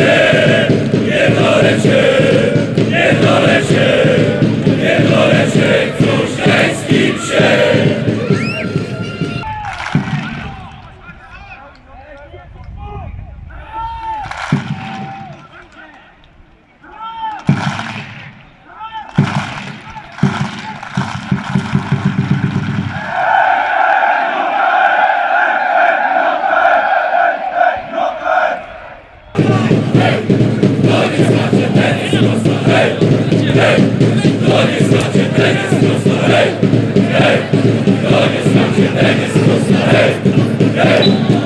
Yeah. Hey! Hey! Hey!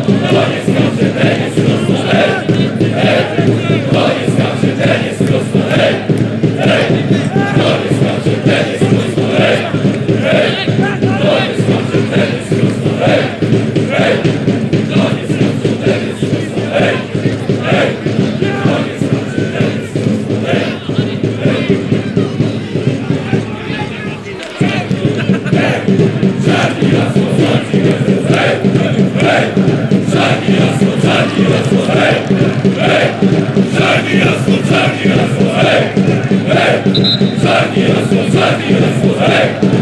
Hey!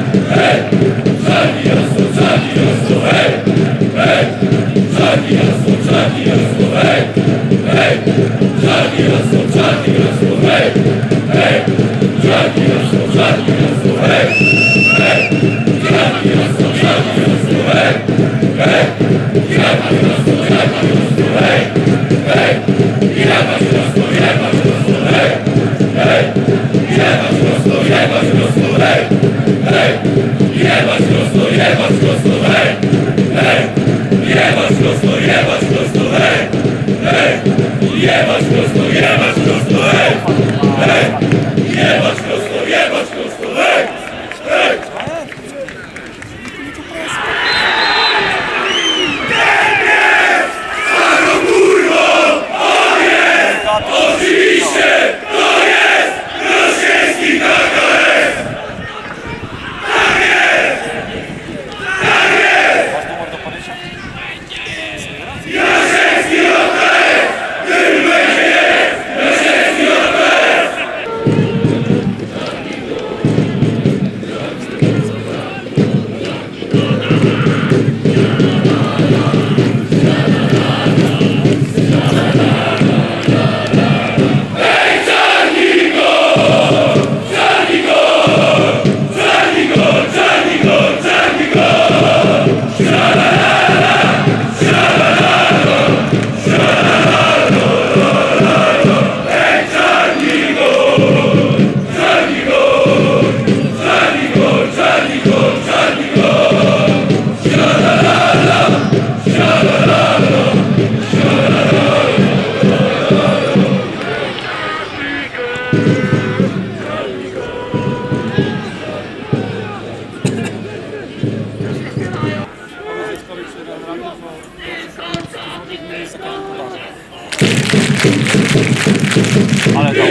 Ale to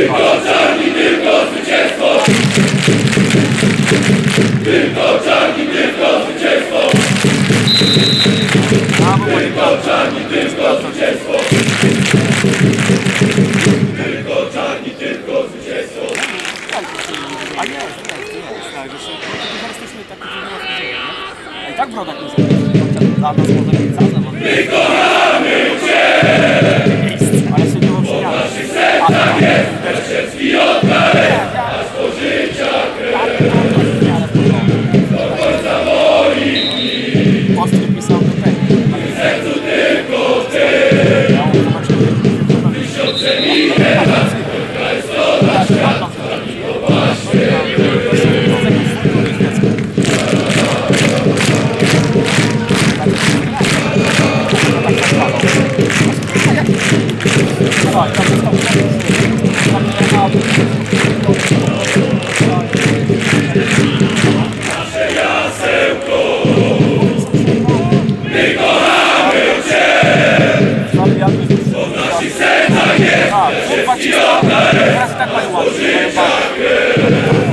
Brawo, panie A nie, nie, nie, tak, że się, teraz jesteśmy taki wyjątkowy, nie? A i tak brodak nie zrobił. Dla nas może być Teraz i tak mają łatwiej. mają bardzo.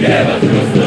Nie ma prosto